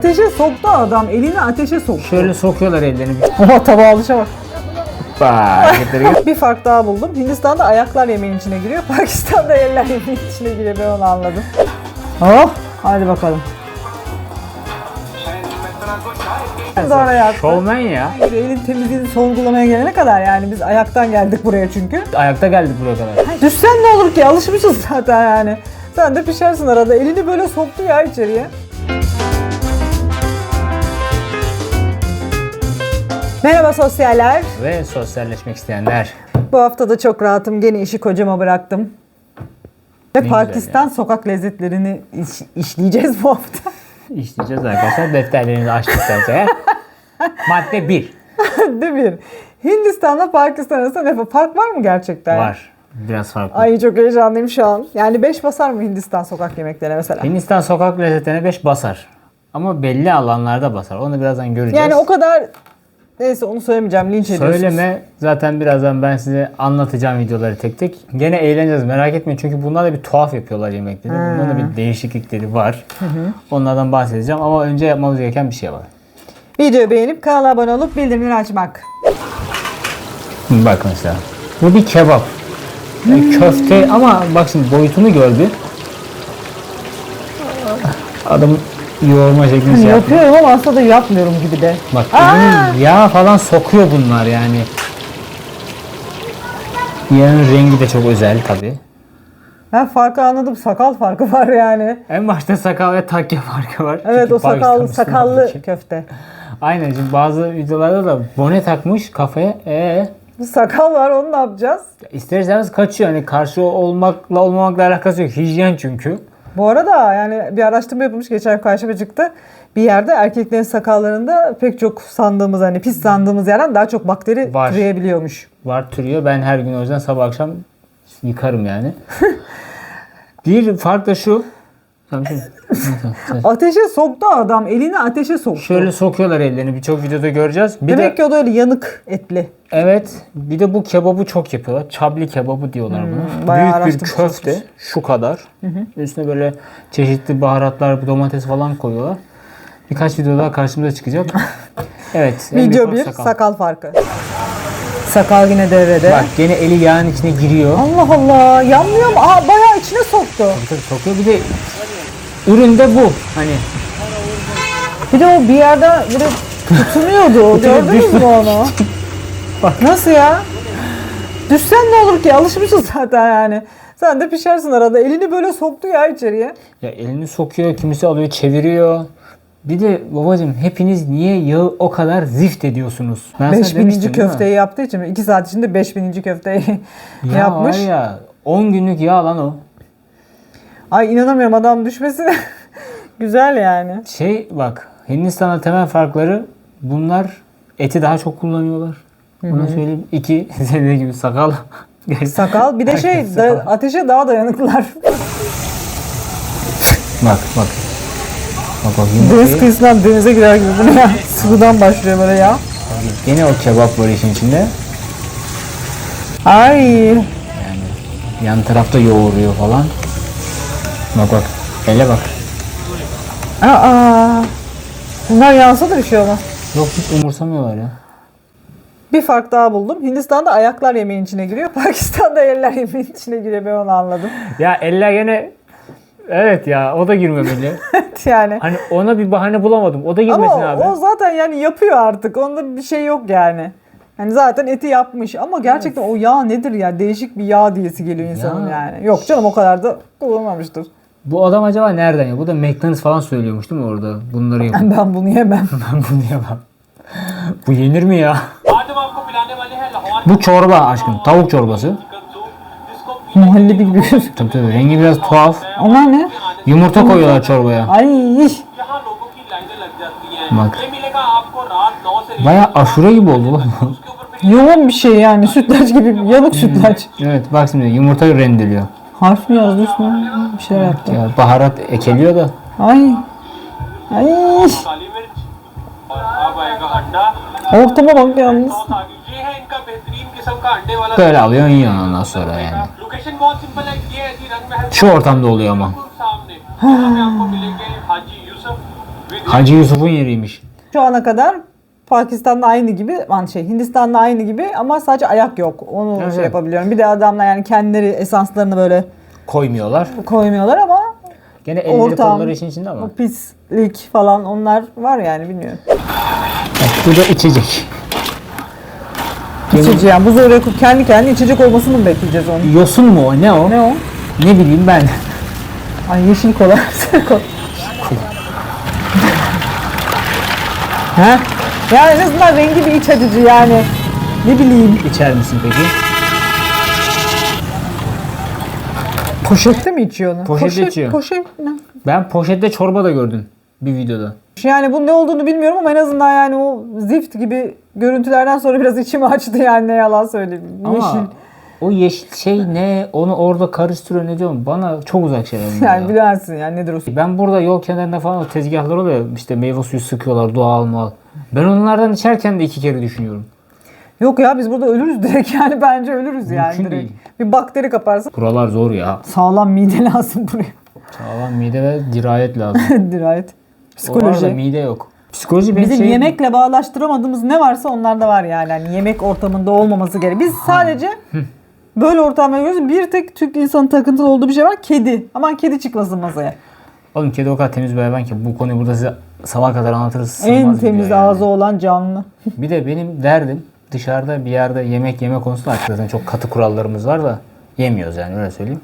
Ateşe soktu adam. Elini ateşe soktu. Şöyle sokuyorlar ellerini. Oha tabağa alışa bak. Bir fark daha buldum. Hindistan'da ayaklar yemeğin içine giriyor. Pakistan'da eller yemeğin içine giriyor. Ben onu anladım. Oh, hadi bakalım. Sonra yaptı. Şovmen ya. Elin temizliğini sorgulamaya gelene kadar yani biz ayaktan geldik buraya çünkü. Ayakta geldik buraya kadar. Düşsen ne olur ki alışmışız zaten yani. Sen de pişersin arada. Elini böyle soktu ya içeriye. Merhaba sosyaller. Ve sosyalleşmek isteyenler. Bu hafta da çok rahatım. Gene işi kocama bıraktım. Ve Ne Pakistan sokak lezzetlerini iş- işleyeceğiz bu hafta. İşleyeceğiz arkadaşlar. Defterlerinizi açtıktan sonra. Madde 1 Değil mi? Hindistan'la Pakistan arasında ne fark var mı gerçekten? var. Biraz farklı. Ay çok heyecanlıyım şu an. Yani 5 basar mı Hindistan sokak yemeklerine mesela? Hindistan sokak lezzetlerine 5 basar. Ama belli alanlarda basar. Onu birazdan göreceğiz. Yani o kadar... Neyse onu söylemeyeceğim. Linç ediyorsunuz. Söyleme. Zaten birazdan ben size anlatacağım videoları tek tek. Gene eğleneceğiz merak etmeyin. Çünkü bunlar da bir tuhaf yapıyorlar yemekleri. Bunların da bir değişiklikleri var. Onlardan bahsedeceğim ama önce yapmamız gereken bir şey var. Videoyu beğenip kanala abone olup bildirimleri açmak. Bak mesela. Bu bir kebap. Yani köfte ama bak şimdi boyutunu gördü. Adamın yoğurma şeklini şey yaptı. Yapıyorum ama aslında yapmıyorum gibi de. Bak bunun yağ falan sokuyor bunlar yani. Yağın rengi de çok özel tabi. Ben farkı anladım. Sakal farkı var yani. En başta sakal ve takke farkı var. Evet Çünkü o sakal, sakallı ülke. köfte. Aynen şimdi bazı videolarda da bone takmış kafaya. Ee, sakal var onu ne yapacağız? isterseniz kaçıyor. Hani karşı olmakla olmamakla alakası yok. Hijyen çünkü. Bu arada yani bir araştırma yapılmış geçen gün karşıma çıktı. Bir yerde erkeklerin sakallarında pek çok sandığımız hani pis sandığımız yerden daha çok bakteri Var. türeyebiliyormuş. var türüyor. Ben her gün o yüzden sabah akşam yıkarım yani. bir fark da şu. Tamam. Ateşe soktu adam. Elini ateşe soktu. Şöyle sokuyorlar ellerini. Birçok videoda göreceğiz. Bir Demek de ki o da öyle yanık etli. evet, bir de bu kebabı çok yapıyorlar. Çabli kebabı diyorlar buna. Hmm, bayağı Büyük bir köfte şu kadar. Üstüne böyle çeşitli baharatlar, domates falan koyuyorlar. Birkaç video daha karşımıza çıkacak. Evet. Video 1 sakal. sakal. farkı. Sakal yine devrede. Bak gene eli yağın içine giriyor. Allah Allah yanmıyor mu? Aa bayağı içine soktu. Tabii sokuyor. Bir de üründe bu. Hani Bir de o bir yerde böyle tutunuyordu. Gördünüz mü onu? Bak. Nasıl ya? Düşsen ne olur ki? Alışmışız zaten yani. Sen de pişersin arada. Elini böyle soktu ya içeriye. ya elini sokuyor, kimisi alıyor, çeviriyor. Bir de babacım hepiniz niye yağı o kadar zift ediyorsunuz? Ben sana 5000. demiştim, değil mi? köfteyi yaptığı için 2 saat içinde 5000. köfteyi ya yapmış. Ya 10 günlük yağ lan o. Ay inanamıyorum adam düşmesi. Güzel yani. Şey bak Hindistan'da temel farkları bunlar eti daha çok kullanıyorlar. Ona söyleyeyim. İki senin dediğin gibi sakal. Sakal bir de şey da- ateşe daha dayanıklılar. Bak bak. Bak bak Deniz yumurtayı. kıyısından denize girer gibi bu ne ya? Sıvıdan başlıyor böyle ya. Gene o kebap var işin içinde. Ay. Yani yan tarafta yoğuruyor falan. Bak bak. Ele bak. Aa. Bunlar yansa da bir şey olmaz. Yok hiç umursamıyorlar ya. Bir fark daha buldum. Hindistan'da ayaklar yemeğin içine giriyor. Pakistan'da eller yemeğin içine giriyor. Ben onu anladım. Ya eller gene Evet ya o da girmemeli. yani. hani ona bir bahane bulamadım. O da Ama girmesin o, abi. o zaten yani yapıyor artık. Onda bir şey yok yani. Yani zaten eti yapmış ama gerçekten o yağ nedir ya? Değişik bir yağ diyesi geliyor insanın Ya. yani. Yok canım o kadar da kullanmamıştır. Bu adam acaba nereden ya? Bu da McDonald's falan söylüyormuş değil mi orada? Bunları yapın. Ben bunu yemem. ben bunu yemem. Bu yenir mi ya? Bu çorba aşkım. Tavuk çorbası. Muhallebi gibi görüyorsun. Tabii tabii. Rengi biraz tuhaf. Onlar ne? Yumurta koyuyorlar çorbaya. Ay. Bak. Baya aşure gibi oldu lan. Yoğun bir şey yani. Sütlaç gibi. Yanık sütlaç. Evet bak şimdi yumurta rendeliyor. Harf mi yazdı üstüne? Bir şeyler yaptı. Ya baharat ekeliyor da. Ay. Ay. Ortama bak yalnız. Böyle alıyorsun yiyorsun ondan sonra yani. Şu ortamda oluyor ama. Hacı Yusuf'un yeriymiş. Şu ana kadar Pakistan'da aynı gibi, man şey Hindistan'da aynı gibi ama sadece ayak yok. Onu Evet. şey yapabiliyorum. Bir de adamlar yani kendileri esanslarını böyle Koymuyorlar. koymuyorlar ama Gene elleri Ortam. kolları işin içinde ama. o pislik falan onlar var yani bilmiyorum. Bu da içecek. İçici yani buzu oraya koyup kendi kendine içecek olmasını mı bekleyeceğiz onu? Yosun mu o? Ne o? Ne o? Ne bileyim ben. Ay yeşil kola. kola. ha? Yani en azından rengi bir iç açıcı yani. Ne bileyim. İçer misin peki? Poşette mi içiyor onu? Poşet, içiyor. Poşet ne? Ben poşette çorba da gördüm bir videoda. Yani bunun ne olduğunu bilmiyorum ama en azından yani o zift gibi görüntülerden sonra biraz içimi açtı yani ne yalan söyleyeyim. Ama Yeşil. o yeşil şey ne? Onu orada karıştırıyor ne diyorum? Bana çok uzak şeyler Yani ya. bilemezsin yani nedir o? Ben burada yol kenarında falan o tezgahlar oluyor. işte meyve suyu sıkıyorlar doğal mal. Ben onlardan içerken de iki kere düşünüyorum. Yok ya biz burada ölürüz direkt yani bence ölürüz yani Mümkün direkt. değil. Bir bakteri kaparsa Buralar zor ya. sağlam mide lazım buraya. Sağlam mide ve dirayet lazım. Dirayet. Psikoloji. Psikoloji. mide yok. Psikoloji benim Bizim şey... yemekle bağlaştıramadığımız ne varsa onlarda var yani. Hani yemek ortamında olmaması gerek. Biz sadece böyle ortamda görüyoruz. Bir tek Türk insanın takıntılı olduğu bir şey var. Kedi. Aman kedi çıkmasın masaya. Oğlum kedi o kadar temiz bir hayvan ki bu konuyu burada size sabah kadar anlatırız. en temiz yani. ağzı olan canlı. Bir de benim derdim dışarıda bir yerde yemek yeme konusunda artık zaten çok katı kurallarımız var da yemiyoruz yani öyle söyleyeyim.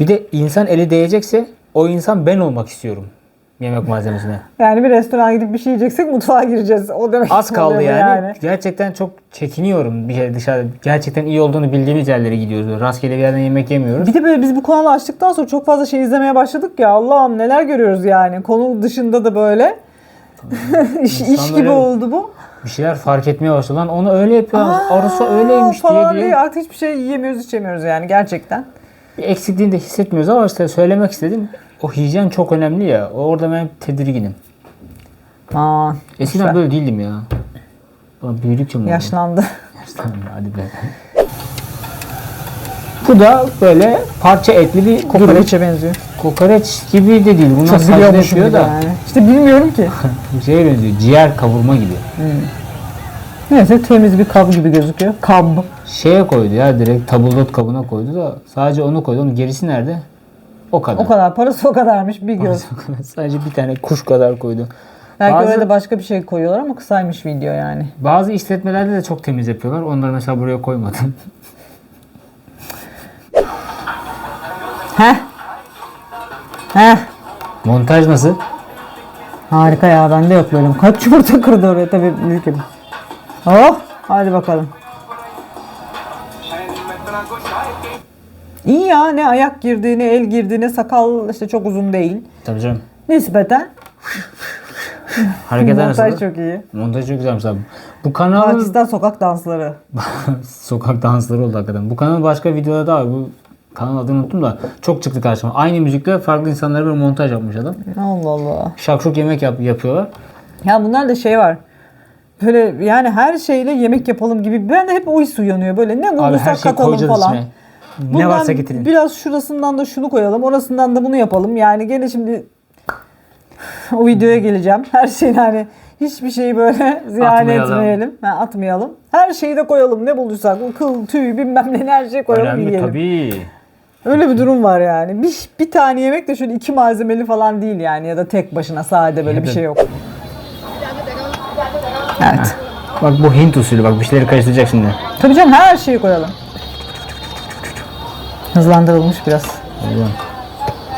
Bir de insan eli değecekse o insan ben olmak istiyorum yemek malzemesine. Yani bir restorana gidip bir şey yiyeceksek mutfağa gireceğiz. O demek Az kaldı oluyor yani. Gerçekten çok çekiniyorum bir şey dışarıda. Gerçekten iyi olduğunu bildiğimiz yerlere gidiyoruz. Rastgele bir yerden yemek yemiyoruz. Bir de böyle biz bu kanalı açtıktan sonra çok fazla şey izlemeye başladık ya. Allah'ım neler görüyoruz yani. Konu dışında da böyle. iş, iş gibi oldu bu. Bir şeyler fark etmeye başladı. Lan onu öyle yapıyorlar. Aa, Orası öyleymiş diye. diye. Artık hiçbir şey yiyemiyoruz içemiyoruz yani gerçekten. Bir eksikliğini de hissetmiyoruz ama işte söylemek istedim. O hijyen çok önemli ya. Orada ben tedirginim. Aa, Eskiden böyle değildim ya. Ulan büyüdükçe mi oldu? yaşlandı. Yaşlandım hadi be. Bu da böyle parça etli bir durum. Kokoreçe benziyor. Kokoreç gibi de değil. Bunlar Çok biliyormuşum da. yani. İşte bilmiyorum ki. Şeye benziyor. Ciğer kavurma gibi. Neyse temiz bir kab gibi gözüküyor. Kab. Şeye koydu ya direkt tabuldot kabına koydu da sadece onu koydu. Onun gerisi nerede? O kadar. O kadar parası o kadarmış bir göz. sadece bir tane kuş kadar koydu. Belki Bazı- öyle de başka bir şey koyuyorlar ama kısaymış video yani. Bazı işletmelerde de çok temiz yapıyorlar. Onları mesela buraya koymadım. Heh. Heh. Montaj nasıl? Harika ya bende yok böyle. Kaç yumurta kırdı oraya tabii büyük gibi. Oh hadi bakalım. İyi ya ne ayak girdi ne el girdi ne sakal işte çok uzun değil. Tabii canım. Nispeten Hareketler nasıl? montaj çok iyi. Montaj çok güzelmiş abi. Bu kanalın Pakistan sokak dansları. sokak dansları oldu hakikaten. Bu kanalın başka videoda da var. Bu kanal adını unuttum da çok çıktı karşıma. Aynı müzikle farklı insanlara bir montaj yapmış adam. Allah Allah. Şakşuk yemek yap, yapıyorlar. Ya bunlar da şey var. Böyle yani her şeyle yemek yapalım gibi. Ben de hep o his uyanıyor. Böyle ne bulursak şeyi katalım falan. içine. Ne Bundan varsa getirin. Biraz şurasından da şunu koyalım, orasından da bunu yapalım. Yani gene şimdi o videoya geleceğim. Her şey yani hiçbir şeyi böyle ziyan Atmayalım. etmeyelim. Ha, atmayalım. Her şeyi de koyalım. Ne bulduysak kıl, tüy bilmem ne her şeyi koyalım Önemli yiyelim. tabii. Öyle bir durum var yani. Bir, bir tane yemek de şöyle iki malzemeli falan değil yani ya da tek başına sade böyle bir şey yok. Evet. Bak bu Hint usulü bak bir şeyleri karıştıracak şimdi. Tabii canım her şeyi koyalım. Hızlandırılmış biraz. Ulan.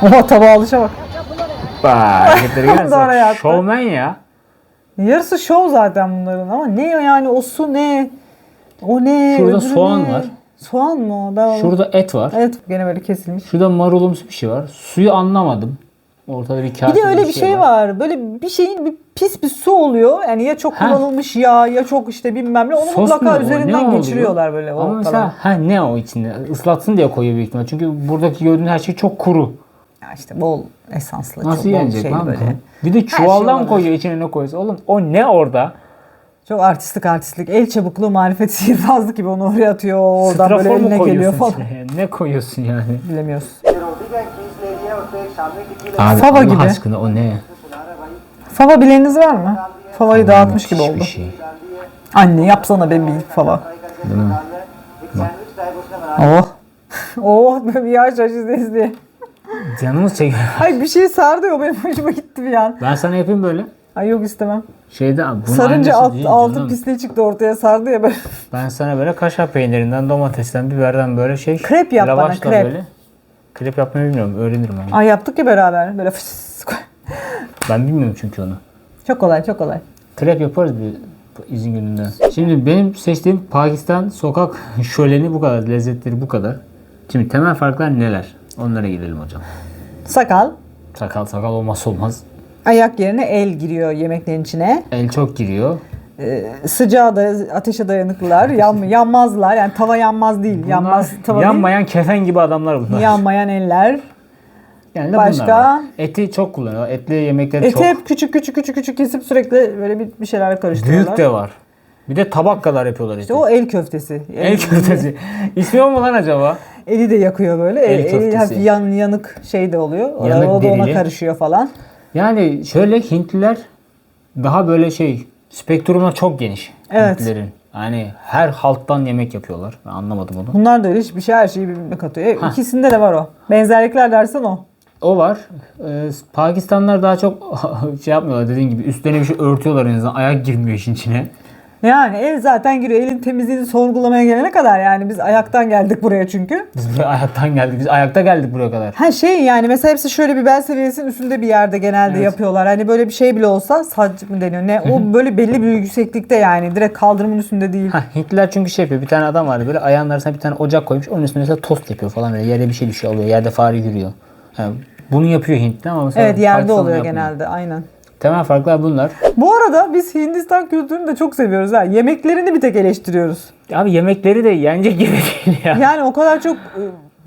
Oha tabağa alışa bak. Bak hareketleri. Şovmen ya. Yarısı şov zaten bunların ama ne yani o su ne? O ne? Şurada öbürü soğan ne? var. Soğan mı? o? Ben onu- Şurada et var. Evet gene böyle kesilmiş. Şurada marulumsu bir şey var. Suyu anlamadım. Ortada bir kase Bir de öyle bir şey var. Böyle bir şeyin bir pis bir su oluyor. Yani ya çok Ha. kullanılmış yağ ya çok işte bilmem ne. Onu Sos mu mutlaka? Ne üzerinden oluyor? geçiriyorlar böyle. Ama mesela ha ne o içinde? Islatsın diye koyuyor büyük ihtimal. Çünkü buradaki gördüğün her şey çok kuru. Ya işte bol esanslı. Nasıl çok bol yenecek şey lan böyle. Bir de şey çuvaldan olabilir. koyuyor içine ne koyuyorsa. Oğlum o ne orada? Çok artistlik artistlik. El çabukluğu marifet sihirbazlık gibi onu oraya atıyor. Oradan Strafor böyle mu eline geliyor koyuyorsun falan. içine? Ne koyuyorsun yani? Bilemiyoruz. Abi Fava Allah gibi. aşkına o ne? Fava bileğiniz var mı? Favayı Fava dağıtmış gibi oldu. Şey. Anne yapsana bebeğim fava. Değil mi? Bak. Oh. oh bir yavaş yavaş izle izle. Canımız çekiyor. Ay bir şey sardı ya benim hoşuma gitti bir an. Ben sana yapayım böyle. Ay yok istemem. Şeyde bunun Sarınca alt, değil, altın pisliği çıktı ortaya sardı ya böyle. Ben sana böyle kaşar peynirinden, domatesten, biberden böyle şey. Krep yap bana krep. Böyle. Krep yapmayı bilmiyorum. Öğrenirim ama. Ay yaptık ya beraber. Böyle fıs. Ben bilmiyorum çünkü onu. Çok kolay çok kolay. Krep yaparız bir izin gününde. Şimdi benim seçtiğim Pakistan sokak şöleni bu kadar. Lezzetleri bu kadar. Şimdi temel farklar neler? Onlara gidelim hocam. Sakal. Sakal sakal olmazsa olmaz. Ayak yerine el giriyor yemeklerin içine. El çok giriyor. Ee, sıcağa da ateşe dayanıklılar. Yan, yanmazlar. Yani tava yanmaz değil. yanmaz tava yanmayan kefen gibi adamlar bunlar. değil. Yanmayan eller. Yani Başka? bunlar. Eti çok kullanıyor. Etli yemekleri Eti çok. hep küçük küçük küçük küçük kesip sürekli böyle bir, bir şeyler karıştırıyorlar. Büyük de var. Bir de tabak kadar yapıyorlar eti. İşte o el köftesi. El köftesi. İsmi o mu lan acaba? Eli de yakıyor böyle. El El, eli köftesi. hafif yan, yanık şey de oluyor. Yanık o da ona derili. karışıyor falan. Yani şöyle Hintliler daha böyle şey spektrumlar çok geniş. Evet. Hintlilerin. Yani her halktan yemek yapıyorlar. Ben anlamadım onu. Bunlar da öyle hiçbir şey her şeyi birbirine katıyor. E, İkisinde de var o. Benzerlikler dersen o. O var. Ee, Pakistanlar daha çok şey yapmıyorlar dediğin gibi üstlerine bir şey örtüyorlar en azından. Ayak girmiyor işin içine. Yani el zaten giriyor. Elin temizliğini sorgulamaya gelene kadar yani biz ayaktan geldik buraya çünkü. Biz buraya ayaktan geldik. Biz ayakta geldik buraya kadar. Ha şey yani mesela hepsi şöyle bir bel seviyesinin üstünde bir yerde genelde Evet. yapıyorlar. Hani böyle bir şey bile olsa saç mı deniyor ne? O böyle belli bir yükseklikte yani. Direkt kaldırımın üstünde değil. Ha, Hintliler çünkü şey yapıyor. Bir tane adam vardı böyle ayağının arasına bir tane ocak koymuş. Onun üstüne mesela tost yapıyor falan böyle. Yerde bir şey düşüyor alıyor. Yerde fare yürüyor. Yani bunu yapıyor Hintli ama mesela Evet yerde oluyor yapmıyor. genelde aynen. Temel farklar bunlar. Bu arada biz Hindistan kültürünü de çok seviyoruz ha. Yemeklerini bir tek eleştiriyoruz. Abi yemekleri de yenecek gibi değil ya. Yani o kadar çok e,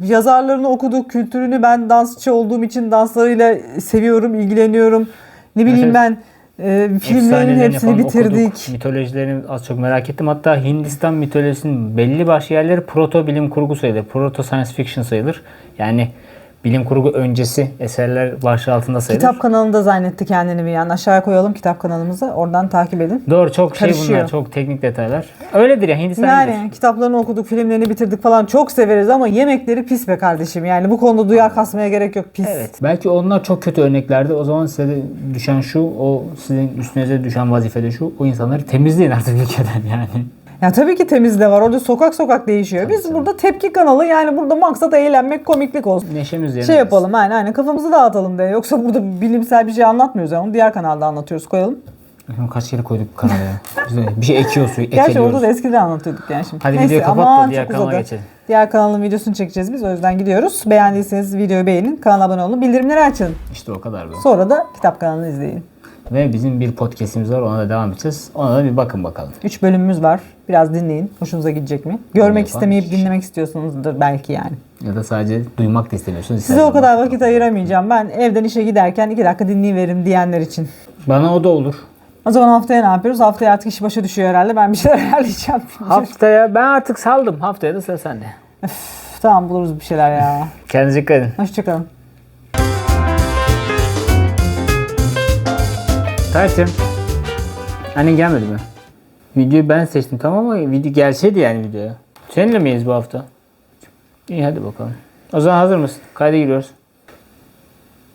yazarlarını okuduk, kültürünü ben dansçı olduğum için danslarıyla seviyorum, ilgileniyorum. Ne bileyim ben e, Efsanelerini hepsini bitirdik. okuduk. Mitolojilerini az çok merak ettim. Hatta Hindistan mitolojisinin belli başlı yerleri proto bilim kurgu sayılır. Proto science fiction sayılır. Yani bilim kurgu öncesi eserler başlığı altında sayılır. Kitap kanalında zannetti kendini bir yan. Aşağıya koyalım kitap kanalımızı. Oradan takip edin. Doğru çok şey Karışıyor. bunlar. Çok teknik detaylar. Öyledir ya Hindistan Yani iyidir. kitaplarını okuduk, filmlerini bitirdik falan çok severiz ama yemekleri pis be kardeşim. Yani bu konuda duyar kasmaya gerek yok pis. Evet. Belki onlar çok kötü örneklerdi. O zaman size düşen şu, o sizin üstünüze düşen vazifede şu. O insanları temizleyin artık ülkeden yani. Ya tabii ki temiz de var. Orada sokak sokak değişiyor. Biz tabii. burada tepki kanalı yani burada maksat eğlenmek, komiklik olsun. Neşemiz yerine. Şey yapalım yani aynen kafamızı dağıtalım diye. Yoksa burada bilimsel bir şey anlatmıyoruz yani. Onu diğer kanalda anlatıyoruz koyalım. Kaç kere koyduk bu kanala ya. Biz bir şey ekiyoruz, Gerçi ekeliyoruz. orada da eskiden anlatıyorduk yani şimdi. Hadi videoyu kapat da aman diğer çok kanala uzadı. geçelim. Diğer kanalın videosunu çekeceğiz biz. O yüzden gidiyoruz. Beğendiyseniz videoyu beğenin. Kanala abone olun. Bildirimleri açın. İşte o kadar be. Sonra da kitap kanalını izleyin. Ve bizim bir podcast'imiz var. Ona da devam edeceğiz. Ona da bir bakın bakalım. 3 bölümümüz var. Biraz dinleyin. Hoşunuza gidecek mi? Görmek yapan istemeyip dinlemek istiyorsunuzdur belki yani. Ya da sadece duymak da istemiyorsunuz. Size o kadar vakit ayıramayacağım. Ben evden işe giderken 2 dakika dinleyiverim diyenler için. Bana o da olur. O zaman haftaya ne yapıyoruz? Haftaya artık iş başa düşüyor herhalde. Ben bir şeyler ayarlayacağım. Haftaya ben artık saldım. Haftaya da sıra sende. Üf, tamam buluruz bir şeyler ya. Kendinize dikkat edin. Hoşçakalın. Tayyip'cim. Annen gelmedi mi? Videoyu ben seçtim tamam ama video gelseydi yani videoya. Seninle miyiz bu hafta? İyi hadi bakalım. O zaman hazır mısın? Kayda giriyoruz.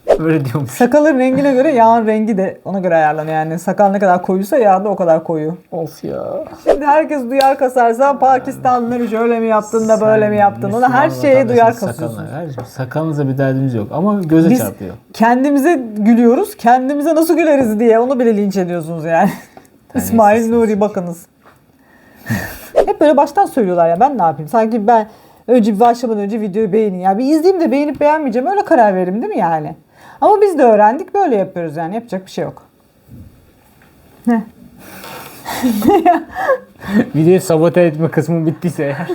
Böyle diyormuş. Sakalın rengine göre yağın rengi de ona göre ayarlanıyor yani. Sakal ne kadar koyuysa yağ da o kadar koyu. Of ya. Şimdi herkes duyar kasarsa Pakistanlıları şöyle mi yaptın da böyle mi yaptın? Ona her şeye duyar kasıyorsun. şey. Sakalınıza bir derdimiz yok ama göze Biz çarpıyor. kendimize gülüyoruz. Kendimize nasıl güleriz diye onu bile linç ediyorsunuz yani. İsmail Nuri bakınız. Hep böyle baştan söylüyorlar ya ben ne yapayım? Sanki ben önce başlamadan önce videoyu beğenin. Ya bir izleyeyim de beğenip beğenmeyeceğim öyle karar veririm değil mi yani? Ama biz de öğrendik böyle yapıyoruz yani yapacak bir şey yok. Ne? Videoyu sabote etme kısmı bittiyse eğer.